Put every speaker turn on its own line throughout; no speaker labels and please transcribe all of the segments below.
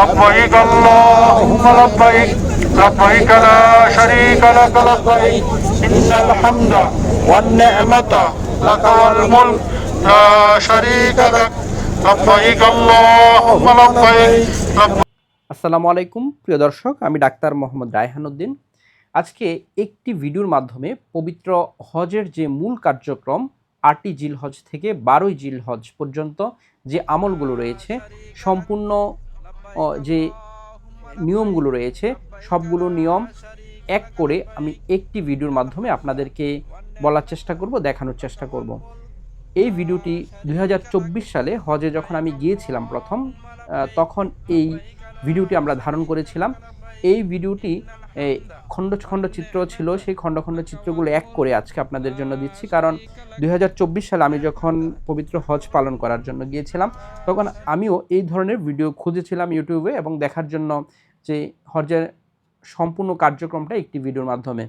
لبيك اللهم لبيك لبيك لا شريك لك لبيك إن الحمد والنعمة لك والملك لا شريك لك لبيك اللهم لبيك لبيك
আসসালামু আলাইকুম প্রিয় দর্শক আমি ডাক্তার মোহাম্মদ রায়হান উদ্দিন আজকে একটি ভিডিওর মাধ্যমে পবিত্র হজের যে মূল কার্যক্রম আটই জিল হজ থেকে বারোই জিল হজ পর্যন্ত যে আমলগুলো রয়েছে সম্পূর্ণ ও, যে নিয়মগুলো রয়েছে, সবগুলো নিয়ম এক করে আমি একটি ভিডিওর মাধ্যমে আপনাদেরকে বলার চেষ্টা করব, দেখানোর চেষ্টা করব। এই ভিডিওটি দু হাজার চব্বিশ সালে হজে যখন আমি গিয়েছিলাম প্রথম তখন এই ভিডিওটি আমরা ধারণ করেছিলাম। এই ভিডিওটি খণ্ড খণ্ড চিত্র ছিল, সেই খণ্ড খণ্ড চিত্রগুলো এক করে আজকে আপনাদের জন্য দিচ্ছি। কারণ দু হাজার চব্বিশ সালে আমি যখন পবিত্র হজ পালন করার জন্য গিয়েছিলাম, তখন আমিও এই ধরনের ভিডিও খুঁজেছিলাম ইউটিউবে এবং দেখার জন্য যে হজের সম্পূর্ণ কার্যক্রমটা একটি ভিডিওর মাধ্যমে।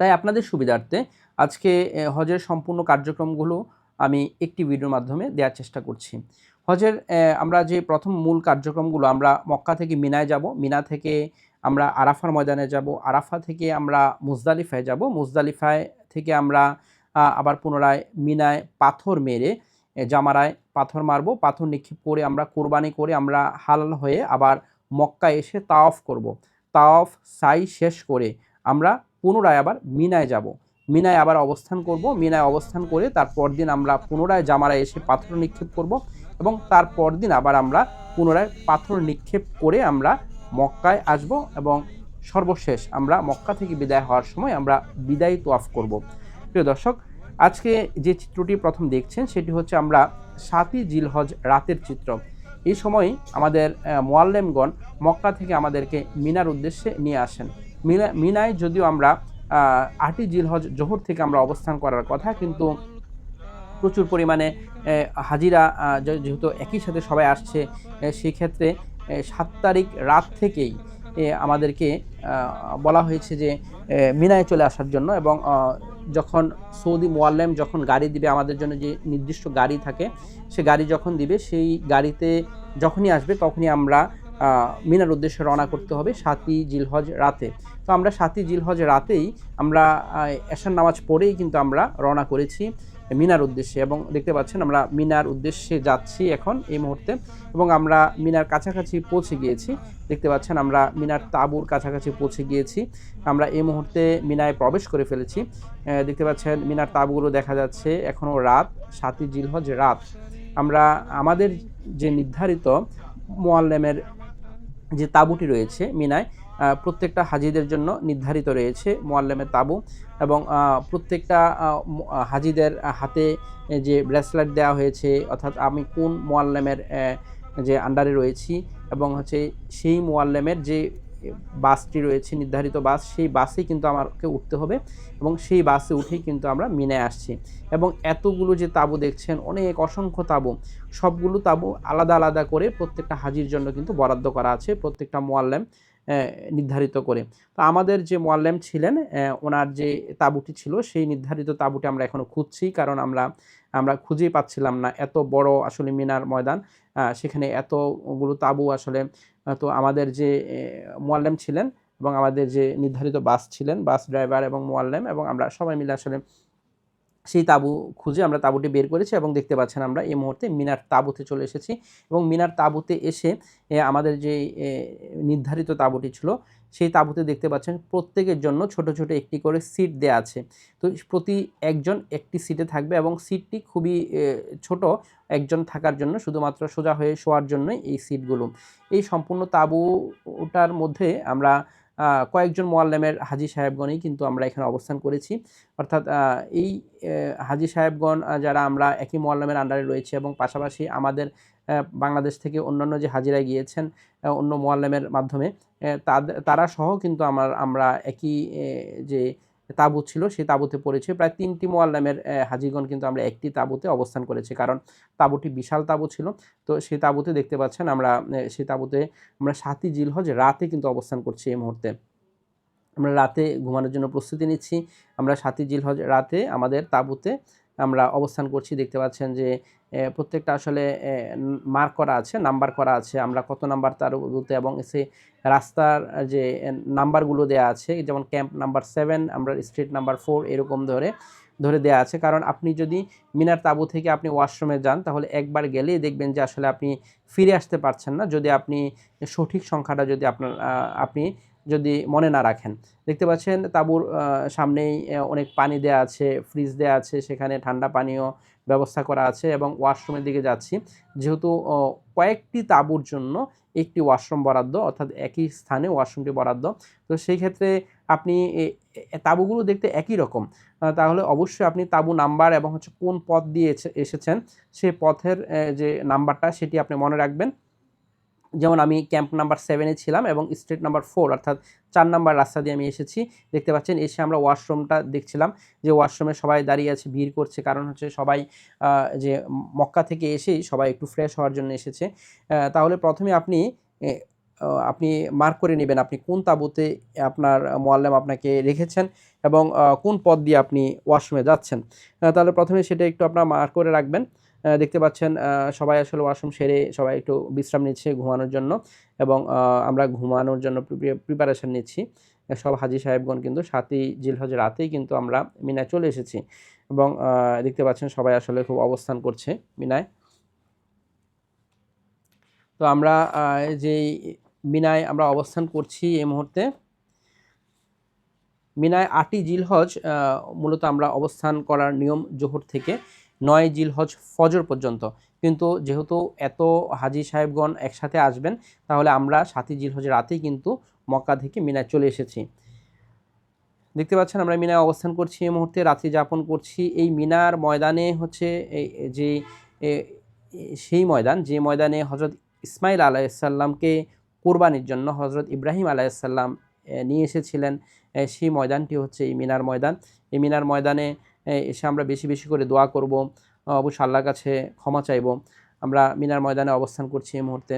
তাই আপনাদের সুবিধার্থে আজকে হজের সম্পূর্ণ কার্যক্রমগুলো আমি একটি ভিডিওর মাধ্যমে দেওয়ার চেষ্টা করছি। হজের আমরা যে প্রথম মূল কার্যক্রমগুলো, আমরা মক্কা থেকে মিনায় যাব, মিনা থেকে আমরা আরাফার ময়দানে যাব, আরাফা থেকে আমরা মুজদালিফায় যাব, মুজদালিফায় থেকে আমরা আবার পুনরায় মিনায় পাথর মেরে জামারায় পাথর মারবো, পাথর নিক্ষেপ করে আমরা কোরবানি করে আমরা হালাল হয়ে আবার মক্কায় এসে তাওয়াফ করব। তাওয়াফ সাই শেষ করে আমরা পুনরায় আবার মিনায় যাব। মিনায় আবার অবস্থান করব, মিনায় অবস্থান করে তারপর দিন আমরা পুনরায় জামারায় এসে পাথর নিক্ষেপ করব। এবং তার পরদিন আবার আমরা পুনরায় পাথর নিক্ষেপ করে আমরা মক্কায় আসব এবং সর্বশেষ আমরা মক্কা থেকে বিদায় হওয়ার সময় আমরা বিদায় তোয়াফ করব। প্রিয় দর্শক, আজকে যে চিত্রটি প্রথম দেখছেন সেটি হচ্ছে আমরা সাতই জিলহজ রাতের চিত্র। এই সময় আমাদের মোয়াল্লেমগণ মক্কা থেকে আমাদেরকে মিনার উদ্দেশ্যে নিয়ে আসেন। মিনা মিনায় যদিও আমরা আটই জিলহজ জোহর থেকে আমরা অবস্থান করার কথা, কিন্তু প্রচুর পরিমাণে হাজিরা যেহেতু একই সাথে সবাই আসছে আহ, সেই ক্ষেত্রে সাত তারিখ রাত থেকেই আমাদেরকে বলা হয়েছে যে মিনায় চলে আসার জন্য এবং যখন সৌদি মোয়াল্লেম যখন গাড়ি দিবে আমাদের জন্য যে নির্দিষ্ট গাড়ি থাকে সে গাড়ি যখন দিবে সেই গাড়িতে যখনই আসবে তখনই আমরা মিনার উদ্দেশ্যে রওনা করতে হবে সাতই জিলহজ রাতে। তো আমরা সাতই জিলহজ রাতেই আমরা এশার নামাজ পড়েই কিন্তু আমরা রওনা করেছি। মিনার উদ্দেশ্যে এবং দেখতে পাচ্ছেন আমরা মিনার উদ্দেশ্যে যাচ্ছি এখন এই মুহূর্তে এবং আমরা মিনার কাছাকাছি পৌঁছে গিয়েছি। দেখতে পাচ্ছেন আমরা মিনার তাঁবুর কাছাকাছি পৌঁছে গিয়েছি। আমরা এই মুহূর্তে মিনায় প্রবেশ করে ফেলেছি। দেখতে পাচ্ছেন মিনার তাঁবুগুলো দেখা যাচ্ছে এখনও রাত সাতই জিলহজ রাত। আমরা আমাদের যে নির্ধারিত মোয়াল্লেমের যে তাঁবুটি রয়েছে মিনায় প্রত্যেকটা হাজিদের জন্য নির্ধারিত রয়েছে মোয়াল্লেমের তাঁবু এবং প্রত্যেকটা হাজিদের হাতে যে ব্রেসলেট দেওয়া হয়েছে, অর্থাৎ আমি কোন মোয়াল্লেমের যে আন্ডারে রয়েছি এবং হচ্ছে সেই মোয়াল্লেমের যে বাসটি রয়েছে, নির্ধারিত বাস, সেই বাসেই কিন্তু আমাকে উঠতে হবে এবং সেই বাসে উঠেই কিন্তু আমরা মিনায় আসছি। এবং এতগুলো যে তাঁবু দেখছেন, অনেক অসংখ্য তাঁবু, সবগুলো তাঁবু আলাদা আলাদা করে প্রত্যেকটা হাজির জন্য কিন্তু বরাদ্দ করা আছে, প্রত্যেকটা মোয়াল্লেম নির্ধারিত করে। তো আমাদের যে মোয়াল্লেম ছিলেন ওনার যে তাঁবুটি ছিল, সেই নির্ধারিত তাঁবুটি আমরা এখনও খুঁজছি, কারণ আমরা আমরা খুঁজেই পাচ্ছিলাম না। এত বড় আসলে মিনার ময়দান সেখানে এতগুলো তাঁবু আসলে তো আমাদের যে মোয়াল্লেম ছিলেন এবং আমাদের যে নির্ধারিত বাস ছিলেন, বাস ড্রাইভার এবং মোয়াল্লেম, এবং আমরা সবাই মিলে আসলে সেই তাঁবু খুঁজে আমরা তাঁবুটি বের করেছি এবং দেখতে পাচ্ছেন আমরা এই মুহূর্তে মিনার তাঁবুতে চলে এসেছি এবং মিনার তাঁবুতে এসে আমাদের যে নির্ধারিত তাঁবুটি ছিল, সেই তাঁবুতে দেখতে পাচ্ছেন প্রত্যেকের জন্য ছোট ছোট একটি করে সিট দেওয়া আছে। তো প্রতি একজন একটি সিটে থাকবে এবং সিটটি খুবই ছোট একজন থাকার জন্য, শুধুমাত্র সোজা হয়ে শোয়ার জন্যই এই সিটগুলো। এই সম্পূর্ণ তাঁবুটার মধ্যে আমরা কয়েকজন মোয়াল্লামের হাজি সাহেবগণই কিন্তু আমরা এখানে অবস্থান করেছি। অর্থাৎ এই হাজি সাহেবগণ যারা আমরা একই মোয়াল্লামের আন্ডারে রয়েছে এবং পাশাপাশি আমাদের বাংলাদেশ থেকে অন্যান্য যে হাজিরা গিয়েছেন অন্য মোয়াল্লামের মাধ্যমে তাদের তারা সহ কিন্তু আমার, আমরা একই যে তাঁবু ছিল সেই তাঁবুতে পড়েছে। প্রায় তিনটি মোয়াল্লামের হাজিগণ কিন্তু আমরা একটি তাঁবুতে অবস্থান করেছি, কারণ তাঁবুটি বিশাল তাঁবু ছিল। তো সেই তাঁবুতে দেখতে পাচ্ছেন আমরা সেই তাঁবুতে আমরা সাতই জিলহজ রাতে কিন্তু অবস্থান করছি এই মুহূর্তে। আমরা রাতে ঘুমানোর জন্য প্রস্তুতি নিচ্ছি। আমরা সাতই জিলহজ রাতে আমাদের তাঁবুতে আমরা অবস্থান করছি, দেখতে পাচ্ছেন যে প্রত্যেকটা আসলে মার্ক করা আছে, নাম্বার করা আছে, আমরা কত নাম্বার তার বলতে, এবং সে রাস্তার যে নাম্বারগুলো দেওয়া আছে, যেমন ক্যাম্প নাম্বার সেভেন, আমরা স্ট্রিট নাম্বার ফোর, এরকম ধরে ধরে দেওয়া আছে, কারণ আপনি যদি মিনার তাবু থেকে আপনি ওয়াশরুমে যান, তাহলে একবার গেলেই দেখবেন যে, আসলে আপনি ফিরে আসতে পারছেন না, যদি আপনি সঠিক সংখ্যাটা যদি আপনার আপনি যদি মনে না রাখেন। দেখতে পাচ্ছেন তাঁবুর সামনেই অনেক পানি দেওয়া আছে ফ্রিজ দেওয়া আছে, সেখানে ঠান্ডা পানীয় ব্যবস্থা করা আছে এবং ওয়াশরুমের দিকে যাচ্ছি। যেহেতু কয়েকটি তাঁবুর জন্য একটি ওয়াশরুম বরাদ্দ, অর্থাৎ একই স্থানে ওয়াশরুমটি বরাদ্দ। তো সেই ক্ষেত্রে আপনি তাঁবুগুলো দেখতে একই রকম। তাহলে অবশ্যই আপনি তাঁবু নাম্বার এবং হচ্ছে কোন পথ দিয়ে এসে- এসেছেন, সে পথের যে নাম্বারটা, সেটি আপনি মনে রাখবেন। যেমন আমি ক্যাম্প নাম্বার সেভেনে ছিলাম এবং স্ট্রিট নাম্বার ফোর অর্থাৎ চার নাম্বার রাস্তা দিয়ে আমি এসেছি। দেখতে পাচ্ছেন, এসে আমরা ওয়াশরুমটা দেখছিলাম যে ওয়াশরুমে সবাই দাঁড়িয়ে আছে, ভিড় করছে। কারণ হচ্ছে সবাই যে মক্কা থেকে এসেই সবাই একটু ফ্রেশ হওয়ার জন্য এসেছে। তাহলে প্রথমে আপনি আপনি মার্ক করে নেবেন আপনি কোন তাঁবুতে আপনার মোয়াল্লেম আপনাকে রেখেছেন এবং কোন পথ দিয়ে আপনি ওয়াশরুমে যাচ্ছেন। তাহলে প্রথমে সেটা একটু আপনার মার্ক করে রাখবেন। দেখতে পাচ্ছেন সবাই আসলে ওয়াশরুম সেরে সবাই একটু বিশ্রাম নিচ্ছে ঘুমানোর জন্য এবং আমরা ঘুমানোর জন্য প্রিপারেশন নিচ্ছি। সব হাজি সাহেবগণ কিন্তু সাতই জিলহজ রাতেই কিন্তু আমরা মিনায় চলে এসেছি এবং দেখতে পাচ্ছেন সবাই আসলে খুব অবস্থান করছে মিনায়। তো আমরা যেই মিনায় আমরা অবস্থান করছি এই মুহূর্তে। মিনায় আটই জিলহজ মূলত আমরা অবস্থান করার নিয়ম জোহর থেকে। নয় জিলহজ ফজর পর্যন্ত। কিন্তু যেহেতু এত হাজি সাহেবগণ একসাথে আসবেন, তাহলে আমরা সাতই জিলহজ রাতেই কিন্তু মক্কা থেকে মিনায় চলে এসেছি। দেখতে পাচ্ছেন আমরা মিনায় অবস্থান করছি এই মুহূর্তে, রাত্রি যাপন করছি। এই মিনার ময়দানে হচ্ছে যে সেই ময়দান, যে ময়দানে হজরত ইসমাইল আলাইসাল্লামকে কোরবানির জন্য হজরত ইব্রাহিম আলাইসাল্লাম নিয়ে এসেছিলেন। সেই ময়দানটি হচ্ছে এই মিনার ময়দান। এই মিনার ময়দানে এসে আমরা বেশি বেশি করে দোয়া করব। অবশ্য আল্লাহর কাছে ক্ষমা চাইব। আমরা মিনার ময়দানে অবস্থান করছি এই মুহূর্তে।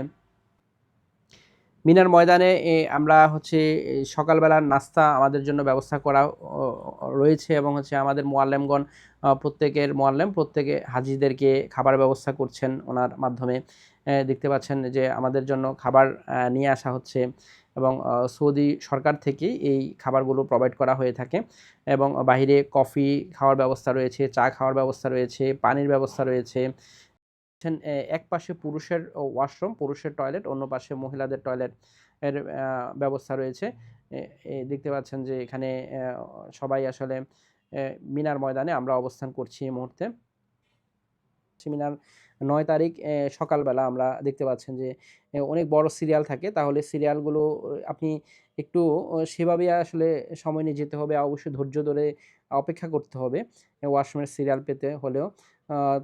মিনার ময়দানে আমরা হচ্ছে সকালবেলার নাস্তা আমাদের জন্য ব্যবস্থা করা রয়েছে এবং হচ্ছে আমাদের মোয়াল্লেমগণ প্রত্যেকের মোয়াল্লেম, প্রত্যেকে হাজিদেরকে খাবার ব্যবস্থা করছেন ওনার মাধ্যমে। দেখতে পাচ্ছেন যে আমাদের জন্য খাবার নিয়ে আসা হচ্ছে। এবং সৌদি সরকার থেকেই এই খাবারগুলো প্রোভাইড করা হয়ে থাকে। এবং বাইরে কফি খাওয়ার ব্যবস্থা রয়েছে, চা খাওয়ার ব্যবস্থা রয়েছে, পানির ব্যবস্থা রয়েছে। এক পাশে পুরুষের ওয়াশরুম পুরুষের টয়লেট অন্য পাশে মহিলাদের টয়লেট এর ব্যবস্থা রয়েছে। দেখতে পাচ্ছেন যে এখানে সবাই আসলে মিনার ময়দানে আমরা অবস্থান করছি এই মুহূর্তে। মিনার নয় তারিখ সকালবেলা আমরা দেখতে পাচ্ছেন যে অনেক বড় সিরিয়াল থাকে। তাহলে সিরিয়ালগুলো আপনি একটু সেভাবে আসলে সময় নিয়ে যেতে হবে। অবশ্যই ধৈর্য ধরে অপেক্ষা করতে হবে ওয়াশরুমের সিরিয়াল পেতে হলেও।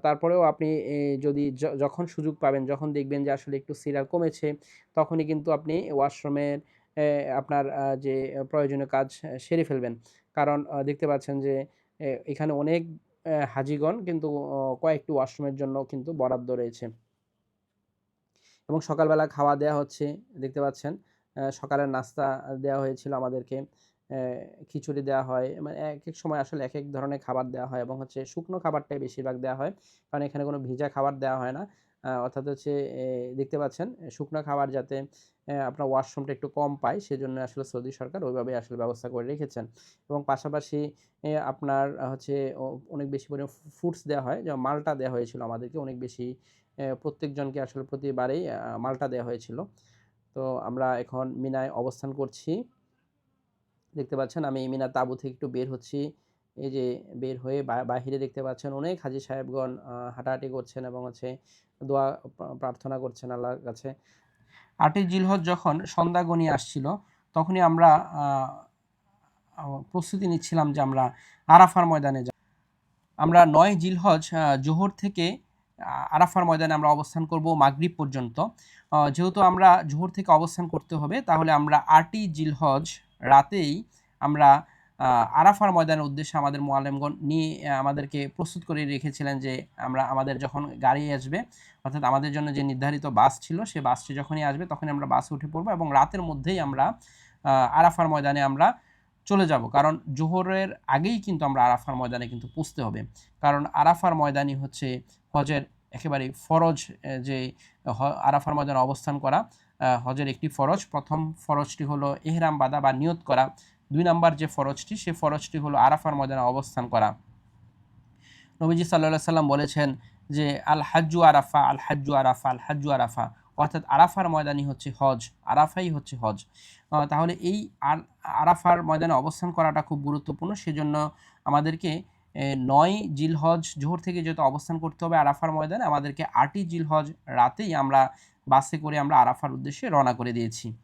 তারপরেও আপনি যদি যখন সুযোগ পাবেন, যখন দেখবেন যে আসলে একটু সিরিয়াল কমেছে, তখনই কিন্তু আপনি ওয়াশরুমের আপনার যে প্রয়োজনীয় কাজ সেরে ফেলবেন। কারণ দেখতে পাচ্ছেন যে এখানে অনেক হাজিগণ কিন্তু কয়েকটি ওয়াশরুমের জন্য কিন্তু বরাদ্দ রয়েছে। এবং সকালবেলা খাওয়া দেওয়া হচ্ছে, দেখতে পাচ্ছেন সকালের নাস্তা দেওয়া হয়েছিল আমাদেরকে খিচুড়ি দেওয়া হয় মানে এক এক সময় আসলে এক এক ধরনের খাবার দেওয়া হয় এবং হচ্ছে শুকনো খাবারটাই বেশিরভাগ দেওয়া হয়, কারণ এখানে কোনো ভিজা খাবার দেওয়া হয় না। অর্থাৎ হচ্ছে দেখতে পাচ্ছেন শুকনো খাবার যাতে আপনার ওয়াশরুমটা একটু কম পায়, সেজন্য আসলে সৌদি সরকার ওইভাবে আসলে ব্যবস্থা করে রেখেছেন। এবং পাশাপাশি আপনার হচ্ছে অনেক বেশি পরিমাণ ফুডস দেওয়া হয়, যেমন মালটা দেওয়া হয়েছিল আমাদেরকে অনেক বেশি প্রত্যেকজনকে আসলে প্রতিবারেই মালটা দেওয়া হয়েছিল। তো আমরা এখন মিনায় অবস্থান করছি। দেখতে পাচ্ছেন আমি মিনা তাঁবু থেকে একটু বের হচ্ছি। এই যে বের হয়ে বাহিরে দেখতে পাচ্ছেন অনেক হাজি সাহেবগণ হাঁটাহাঁটি করছেন এবং হচ্ছে দোয়া প্রার্থনা করছেন আল্লাহর কাছে। আটই জিলহজ যখন সন্ধ্যা গনিয়ে আসছিল, তখনই আমরা প্রস্তুতি নিচ্ছিলাম যে আমরা আরাফার ময়দানে যাব। আমরা নয় জিলহজ জোহর থেকে আরাফার ময়দানে আমরা অবস্থান করব মাগরিব পর্যন্ত। যেহেতু আমরা জোহর থেকে অবস্থান করতে হবে, তাহলে আমরা আটই জিলহজ রাতেই আমরা আরাফার ময়দানের উদ্দেশ্যে আমাদের মোয়ালেমগণ নিয়ে আমাদেরকে প্রস্তুত করে রেখেছিলেন যে আমরা আমাদের যখন গাড়ি আসবে, অর্থাৎ আমাদের জন্য যে নির্ধারিত বাস ছিল, সে বাসটি যখনই আসবে তখনই আমরা বাসে উঠে পড়ব এবং রাতের মধ্যেই আমরা আরাফার ময়দানে আমরা চলে যাব। কারণ জোহরের আগেই কিন্তু আমরা আরাফার ময়দানে কিন্তু পুষতে হবে। কারণ আরাফার ময়দানই হচ্ছে হজের একেবারে ফরজ যে আরাফার ময়দানে অবস্থান করা হজের একটি ফরজ। প্রথম ফরজটি হলো এহরাম বাদা বা নিয়ত করা। দুই নম্বর যে ফরজটি, সে ফরজটি হলো আরাফার ময়দানে অবস্থান করা। নবীজি সাল্লাহ সাল্লাম বলেছেন যে, আল হাজ্জু আরাফা, আল হাজ্জু আরাফা, আল হাজ্জু আরাফা। অর্থাৎ আরাফার ময়দানই হচ্ছে হজ, আরাফাই হচ্ছে হজ। তাহলে এই আর- আরাফার ময়দানে অবস্থান করাটা খুব গুরুত্বপূর্ণ। সেজন্য আমাদেরকে নয় জিলহজ জোহর থেকে যেহেতু অবস্থান করতে হবে আরাফার ময়দানে, আমাদেরকে আটই জিলহজ রাতেই আমরা বাসে করে আমরা আরাফার উদ্দেশ্যে রওনা করে দিয়েছি।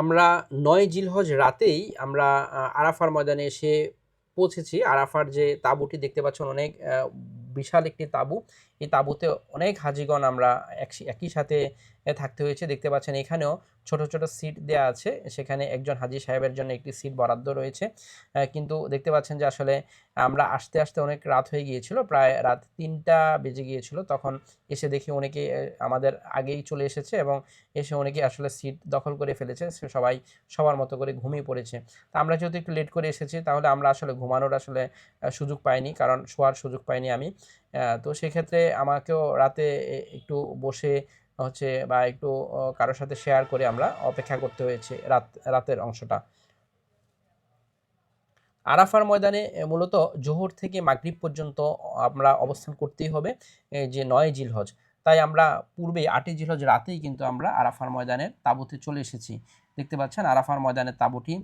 আমরা নয় জিলহজ রাতেই আমরা আরাফার ময়দানে এসে পৌঁছেছি। আরাফার যে তাঁবুটি দেখতে পাচ্ছেন অনেক বিশাল একটি তাঁবু। এই তাঁবুতে অনেক হাজিগণ আমরা একই সাথে থাকতে হয়েছে। দেখতে পাচ্ছেন এখানেও ছোট ছোট সিট দেওয়া আছে। সেখানে একজন হাজি সাহেবের জন্য একটি সিট বরাদ্দ রয়েছে। কিন্তু দেখতে পাচ্ছেন যে আসলে আমরা আসতে আসতে অনেক রাত হয়ে গিয়েছিল। প্রায় রাত তিনটা বেজে গিয়েছিল। তখন এসে দেখি অনেকে আমাদের আগেই চলে এসেছে এবং এসে অনেকে আসলে সিট দখল করে ফেলেছে। সবাই সবার মতো করে ঘুমিয়ে পড়েছে। তা আমরা যেহেতু একটু লেট করে এসেছি, তাহলে আমরা আসলে ঘুমানোর আসলে সুযোগ পাইনি। কারণ শোয়ার সুযোগ পাইনি আমি। তো সেক্ষেত্রে আমাকেও রাতে একটু বসে হচ্ছে বা একটু কারোর সাথে শেয়ার করে আমরা অপেক্ষা করতে হয়েছে রাত, রাতের অংশটা। আরাফার ময়দানে মূলত জোহর থেকে মাগরিব পর্যন্ত আমরা অবস্থান করতেই হবে যে নয় জিলহজ। তাই আমরা পূর্বে আটই জিলহজ রাতেই কিন্তু আমরা আরাফার ময়দানের তাঁবুতে চলে এসেছি। দেখতে পাচ্ছেন আরাফার ময়দানের তাঁবুটি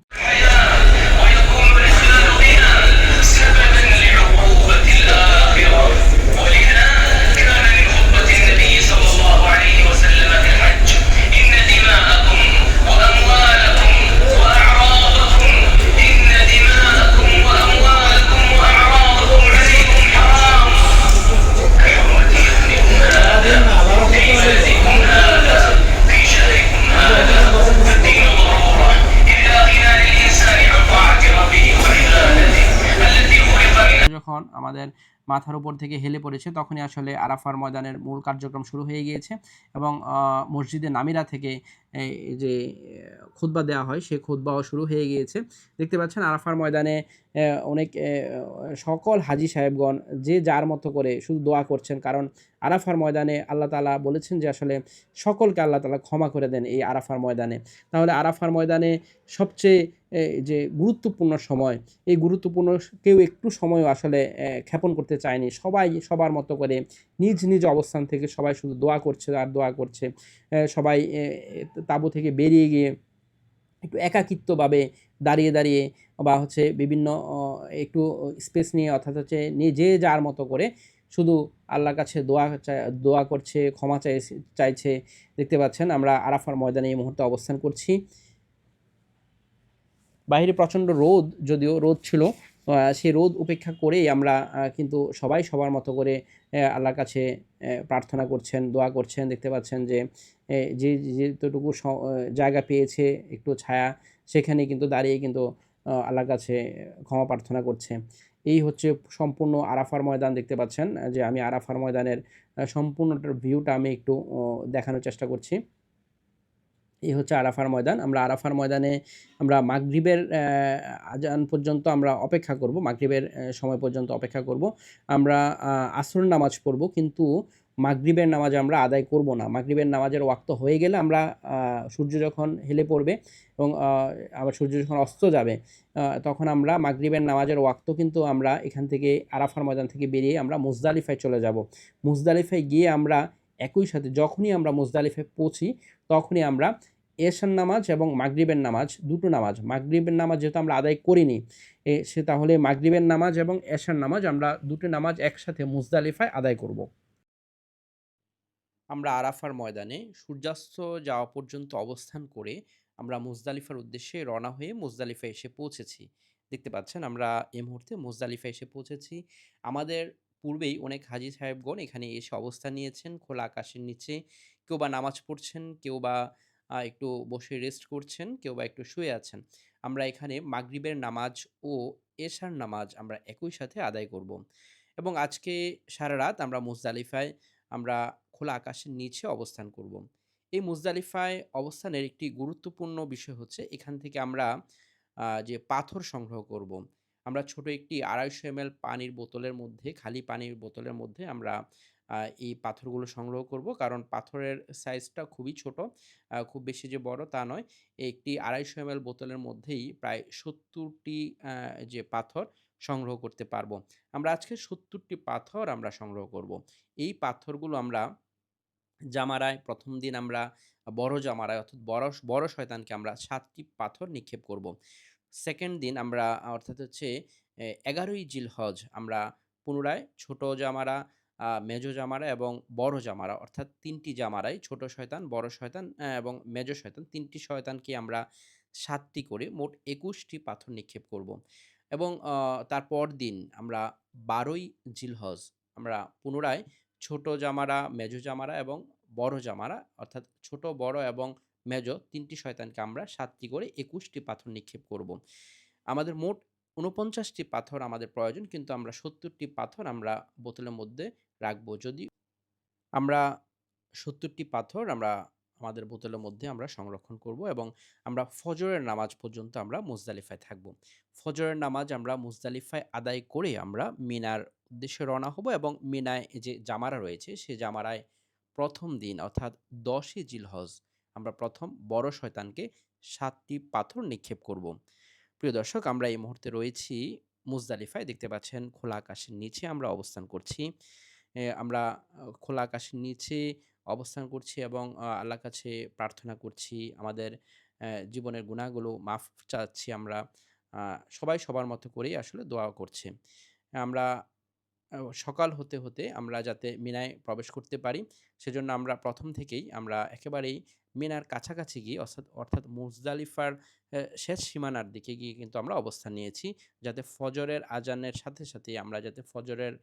মাথার উপর থেকে হেলে পড়েছে। তখনই আসলে আরাফার ময়দানের মূল কার্যক্রম শুরু হয়ে গিয়েছে এবং মসজিদে নামিরা থেকে যে খুদ্া দেওয়া হয় সেই খুতবাও শুরু হয়ে গিয়েছে। দেখতে পাচ্ছেন আরাফার ময়দানে অনেক সকল হাজি সাহেবগণ যে যার মতো করে শুধু দোয়া করছেন। কারণ আরাফার ময়দানে আল্লাহ তালা বলেছেন যে আসলে সকলকে আল্লাহ তালা ক্ষমা করে দেন এই আরাফার ময়দানে। তাহলে আরাফার ময়দানে সবচেয়ে যে গুরুত্বপূর্ণ সময়, এই গুরুত্বপূর্ণ কেউ একটু সময়ও আসলে ক্ষেপণ করতে চায়নি। সবাই, সবার মতো করে নিজ নিজ অবস্থান থেকে সবাই শুধু দোয়া করছে আর দোয়া করছে। সবাই তাঁবু থেকে বেরিয়ে গিয়ে একটু একাকিত্বভাবে দাঁড়িয়ে দাঁড়িয়ে বা হচ্ছে বিভিন্ন একটু স্পেস নিয়ে অর্থাৎ হচ্ছে নিজে যার মতো করে শুধু আল্লাহর কাছে দোয়া দোয়া করছে, ক্ষমা চাই, চাইছে। দেখতে পাচ্ছেন আমরা আরাফার ময়দানে এই মুহূর্তে অবস্থান করছি। বাইরে প্রচণ্ড রোদ, যদিও রোদ ছিল সেই রোদ উপেক্ষা করেই আমরা কিন্তু সবাই সবার মতো করে আল্লাহর কাছে প্রার্থনা করছেন, দোয়া করছেন। দেখতে পাচ্ছেন যে যে যেতটুকু জায়গা পেয়েছে, একটু ছায়া সেখানে কিন্তু দাঁড়িয়ে কিন্তু আল্লাহর কাছে ক্ষমা প্রার্থনা করছে। এই হচ্ছে সম্পূর্ণ আরাফার ময়দান দেখতে পাচ্ছেন, যে আমি আরাফার ময়দানের সম্পূর্ণটার ভিউটা আমি একটু দেখানোর চেষ্টা করছি। এই হচ্ছে আরাফার ময়দান, আমরা আরাফার ময়দানে আমরা মাগরিবের আজান পর্যন্ত আমরা অপেক্ষা করব, মাগরিবের সময় পর্যন্ত অপেক্ষা করব। আমরা আসর নামাজ পড়ব, কিন্তু মাগরিবের নামাজ আমরা আদায় করব না। মাগরিবের নামাজের ওয়াক্ত হয়ে গেলে আমরা সূর্য যখন হেলে পড়বে এবং আবার সূর্য যখন অস্ত যাবে তখন আমরা মাগরিবের নামাজের ওয়াক্ত কিন্তু আমরা এখান থেকে আরাফার ময়দান থেকে বেরিয়ে আমরা মুজদালিফায় চলে যাব। মুজদালিফায় গিয়ে আমরা একই সাথে যখনই আমরা মুজদালিফায় পৌঁছি, তখনই আমরা এশার নামাজ এবং মাগরিবের নামাজ, দুটো নামাজ, মাগরিবের নামাজ যেহেতু আমরা আদায় করিনি, এ, সে তাহলে মাগরিবের নামাজ এবং এশার নামাজ আমরা দুটো নামাজ একসাথে মুজদালিফায় আদায় করব। আমরা আরাফার ময়দানে সূর্যাস্ত যাওয়া পর্যন্ত অবস্থান করে আমরা মুজদালিফার উদ্দেশ্যে রওনা হয়ে মুজদালিফা এসে পৌঁছেছি। দেখতে পাচ্ছেন আমরা এ মুহূর্তে মুজদালিফা এসে পৌঁছেছি। আমাদের পূর্বেই অনেক হাজি সাহেবগণ এখানে এসে অবস্থান নিয়েছেন। খোলা আকাশের নিচে কেউ বা নামাজ পড়ছেন, কেউ বা একটু বসে রেস্ট করছেন, কেউ বা একটু শুয়ে আছেন। আমরা এখানে মাগরিবের নামাজ ও এশার নামাজ আমরা একই সাথে আদায় করব। এবং আজকে সারা রাত আমরা মুজদালিফায় আমরা খোলা আকাশের নিচে অবস্থান করব। এই মুজদালিফায় অবস্থানের একটি গুরুত্বপূর্ণ বিষয় হচ্ছে এখান থেকে আমরা যে পাথর সংগ্রহ করব, আমরা ছোট একটি আড়াইশো এম পানির বোতলের মধ্যে, খালি পানির বোতলের মধ্যে আমরা এই পাথরগুলো সংগ্রহ করব। কারণ পাথরের সাইজটা খুবই ছোট খুব বেশি যে বড় তা নয়। একটি আড়াইশো এম বোতলের মধ্যেই প্রায় সত্তরটি যে পাথর সংগ্রহ করতে পারব। আমরা আজকে সত্তরটি পাথর আমরা সংগ্রহ করব। এই পাথরগুলো আমরা জামারায়, প্রথম দিন আমরা বড় জামারায় অর্থাৎ বড় বড় শয়তানকে আমরা সাতটি পাথর নিক্ষেপ করব। সেকেন্ড দিন আমরা অর্থাৎ হচ্ছে এগারোই জিলহজ আমরা পুনরায় ছোট জামারা মেজো জামারা এবং বড় জামারা অর্থাৎ তিনটি জামারাই ছোট শয়তান, বড় শয়তান এবং মেজো শয়তান তিনটি শয়তানকে আমরা সাতটি করে মোট একুশটি পাথর নিক্ষেপ করব। এবং তারপর দিন আমরা বারোই জিলহজ আমরা পুনরায় ছোট জামারা, মেজো জামারা এবং বড় জামারা, অর্থাৎ ছোট, বড় এবং মেজো তিনটি শয়তানকে আমরা সাতটি করে একুশটি পাথর নিক্ষেপ করব। আমাদের মোট উনপঞ্চাশটি পাথর আমাদের প্রয়োজন, কিন্তু আমরা সত্তরটি পাথর আমরা বোতলের মধ্যে রাখব। যদি আমরা সত্তরটি পাথর আমরা আমাদের বোতলের মধ্যে আমরা সংরক্ষণ করব এবং আমরা ফজরের নামাজ পর্যন্ত আমরা মুজদালিফায় থাকব। ফজরের নামাজ আমরা মুজদালিফায় আদায় করে আমরা মিনার উদ্দেশ্যে রওনা হব এবং মিনায় যে জামারা রয়েছে, সে জামারায় প্রথম দিন অর্থাৎ দশই জিলহজ আমরা প্রথম বড় শয়তানকে সাতটি পাথর নিক্ষেপ করব। প্রিয় দর্শক, আমরা এই মুহূর্তে রয়েছি মুজদালিফায়। দেখতে পাচ্ছেন খোলা আকাশের নিচে আমরা অবস্থান করছি। আমরা খোলা আকাশের নিচে অবস্থান করছি এবং আল্লাহর কাছে প্রার্থনা করছি। আমাদের জীবনের গুণাগুলো মাফ চাচ্ছি আমরা। সবাই সবার মতো করেই আসলে দোয়া করছে। আমরা সকাল হতে হতে আমরা যাতে মিনায় প্রবেশ করতে পারি, সেজন্য আমরা প্রথম থেকেই আমরা একেবারেই মিনার কাছাকাছি গিয়ে অর্থাৎ অর্থাৎ মুজদালিফার শেষ সীমানার দিকে গিয়ে কিন্তু আমরা অবস্থান নিয়েছি। যাতে ফজরের আজানের সাথে সাথে আমরা যাতে ফজরের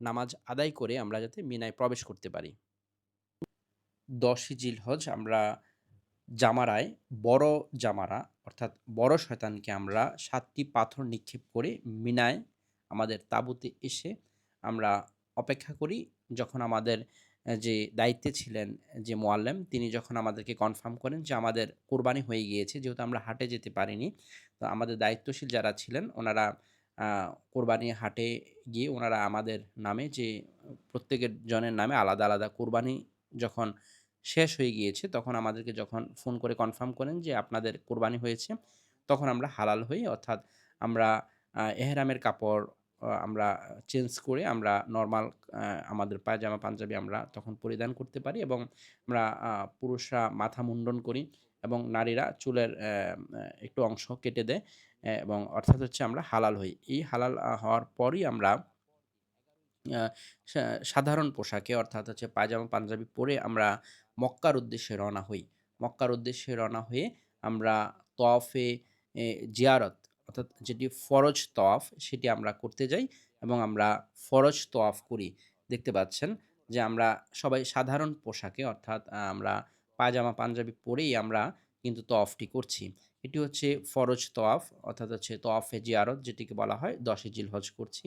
নামাজ আদায় করে আমরা যাতে মিনায় প্রবেশ করতে পারি। দশই জিলহজ আমরা জামারায়, বড় জামারা, অর্থাৎ বড় শয়তানকে আমরা সাতটি পাথর নিক্ষেপ করে মিনায় আমাদের তাঁবুতে এসে আমরা অপেক্ষা করি। যখন আমাদের যে দায়িত্বে ছিলেন যে মোয়াল্লেম, তিনি যখন আমাদেরকে কনফার্ম করেন যে আমাদের কোরবানি হয়ে গিয়েছে, যেহেতু আমরা হাটে যেতে পারিনি, তো আমাদের দায়িত্বশীল যারা ছিলেন, ওনারা কোরবানি হাটে গিয়ে ওনারা আমাদের নামে যে প্রত্যেকের জনের নামে আলাদা আলাদা কোরবানি যখন শেষ হয়ে গিয়েছে, তখন আমাদেরকে যখন ফোন করে কনফার্ম করেন যে আপনাদের কোরবানি হয়েছে, তখন আমরা হালাল হই অর্থাৎ আমরা এহরামের কাপড় আমরা চেঞ্জ করে আমরা নর্মাল আমাদের পায়জামা, পাঞ্জাবি আমরা তখন পরিধান করতে পারি এবং আমরা পুরুষরা মাথা মুন্ডন করি এবং নারীরা চুলের একটু অংশ কেটে দেয় এবং অর্থাৎ হচ্ছে আমরা হালাল হই। এই হালাল হওয়ার পরই আমরা সাধারণ পোশাকে অর্থাৎ হচ্ছে পায়জামা, পাঞ্জাবি পরে আমরা মক্কার উদ্দেশ্যে রওনা হই। মক্কার উদ্দেশ্যে রওনা হয়ে আমরা এ, জিয়ারত অর্থাৎ যেটি ফরজ তফ সেটি আমরা করতে যাই এবং আমরা ফরজ তফ করি। দেখতে পাচ্ছেন যে আমরা সবাই সাধারণ পোশাকে অর্থাৎ আমরা পায়জামা পাঞ্জাবি পরেই আমরা কিন্তু তফটি করছি। এটি হচ্ছে ফরজ তওয়াফ অর্থাৎ হচ্ছে তওয়াফে জিয়ারত যেটিকে বলা হয় দশে জিলহজ করছি।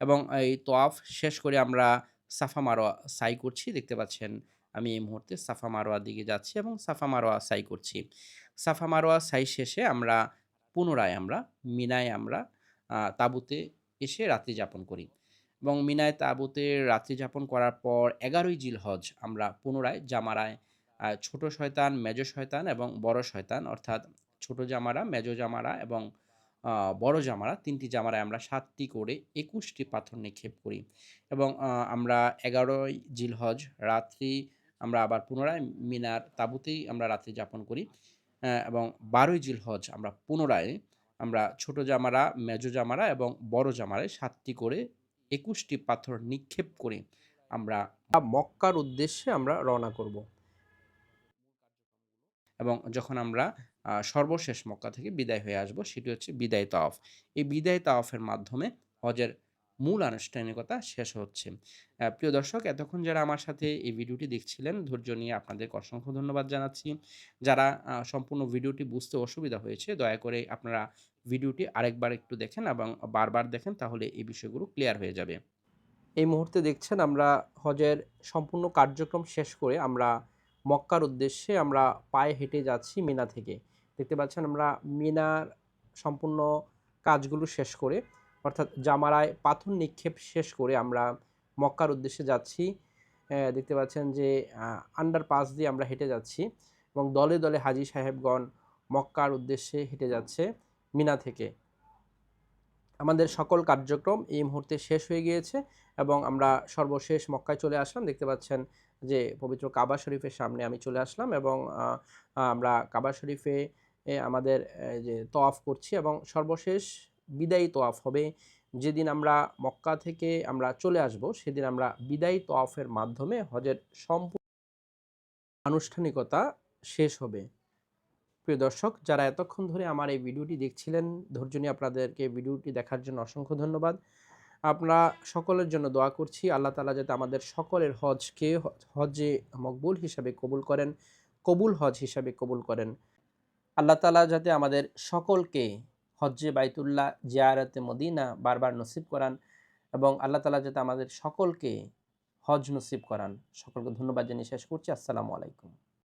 এবং এই তোয়াফ শেষ করে আমরা সাফা মারোয়া সাই করছি। দেখতে পাচ্ছেন আমি এই মুহূর্তে সাফা মারোয়ার দিকে যাচ্ছি এবং সাফা মারোয়া সাই করছি। সাফা মারোয়া সাই শেষে আমরা পুনরায় আমরা মিনায় আমরা তাঁবুতে এসে রাত্রি যাপন করি। এবং মিনায় তাঁবুতে রাত্রি যাপন করার পর এগারোই জিলহজ আমরা পুনরায় জামারায় ছোট শয়তান, মেজো শয়তান এবং বড় শয়তান অর্থাৎ ছোট জামারা, মেজো জামারা এবং বড় জামারা তিনটি জামারায় আমরা সাতটি করে একুশটি পাথর নিক্ষেপ করি। এবং আমরা এগারোই জিলহজ রাত্রি আমরা আবার পুনরায় মিনার তাঁবুতেই আমরা রাত্রি যাপন করি এবং বারোই জিল হজ আমরা পুনরায়, আমরা ছোট জামারা, মেজো জামারা এবং বড় জামারায় সাতটি করে একুশটি পাথর নিক্ষেপ করে আমরা
মক্কার উদ্দেশ্যে আমরা রওনা করব।
এবং যখন আমরা সর্বশেষ মক্কা থেকে বিদায় হয়ে আসব সেটি হচ্ছে বিদায় তাওয়াফ। এই বিদায় তাওয়াফের মাধ্যমে হজের
মূল আনুষ্ঠানিকতা শেষ হচ্ছে। প্রিয় দর্শক, এতক্ষণ যারা আমার সাথে এই ভিডিওটি দেখছিলেন, ধৈর্য নিয়ে আপনাদেরকে অসংখ্য ধন্যবাদ জানাচ্ছি। যারা সম্পূর্ণ ভিডিওটি বুঝতে অসুবিধা হয়েছে, দয়া করে আপনারা ভিডিওটি আরেকবার একটু দেখেন এবং বারবার দেখেন, তাহলে এই বিষয়গুলো ক্লিয়ার হয়ে যাবে।
এই মুহূর্তে দেখছেন আমরা হজের সম্পূর্ণ কার্যক্রম শেষ করে আমরা মক্কার উদ্দেশ্যে আমরা পায়ে হেঁটে যাচ্ছি মিনা থেকে। দেখতে পাচ্ছেন আমরা মিনার সম্পূর্ণ কাজগুলো শেষ করে অর্থাৎ জামারায় পাথর নিক্ষেপ শেষ করে আমরা মক্কার উদ্দেশ্যে যাচ্ছি। দেখতে পাচ্ছেন যে আন্ডার পাস দিয়ে আমরা হেঁটে যাচ্ছি এবং দলে দলে হাজি সাহেবগণ মক্কার উদ্দেশ্যে হেঁটে যাচ্ছে মিনা থেকে। আমাদের সকল কার্যক্রম এই মুহূর্তে শেষ হয়ে গিয়েছে এবং আমরা সর্বশেষ মক্কায় চলে আসলাম। দেখতে পাচ্ছেন যে, পবিত্র কাবা শরীফের সামনে আমি চলে আসলাম এবং আমরা কাবা শরীফে আমাদের যে তোয়াফ করছি এবং সর্বশেষ বিদায়ী তোয়াফ হবে। যেদিন আমরা মক্কা থেকে আমরা চলে আসব, সেদিন আমরা বিদায়ী তোয়াফের মাধ্যমে হজের সম্পূর্ণ আনুষ্ঠানিকতা শেষ হবে। প্রিয় দর্শক, যারা এতক্ষণ ধরে আমার এই ভিডিওটি দেখছিলেন, ধৈর্য নিয়ে আপনাদেরকে ভিডিওটি দেখার জন্য অসংখ্য ধন্যবাদ। আমরা সকলের জন্য দোয়া করছি, আল্লাহ তালা যাতে আমাদের সকলের হজকে হজে মকবুল হিসাবে কবুল করেন, কবুল হজ হিসাবে কবুল করেন। আল্লাহ তালা যাতে আমাদের সকলকে হজ্জে বাইতুল্লাহ জিয়ারতে মদিনা বারবার নসিব করান এবং আল্লাহ তালা যাতে আমাদের সকলকে হজ নসিব করান। সকলকে ধন্যবাদ জানিয়ে শেষ করছি। আসসালামু আলাইকুম।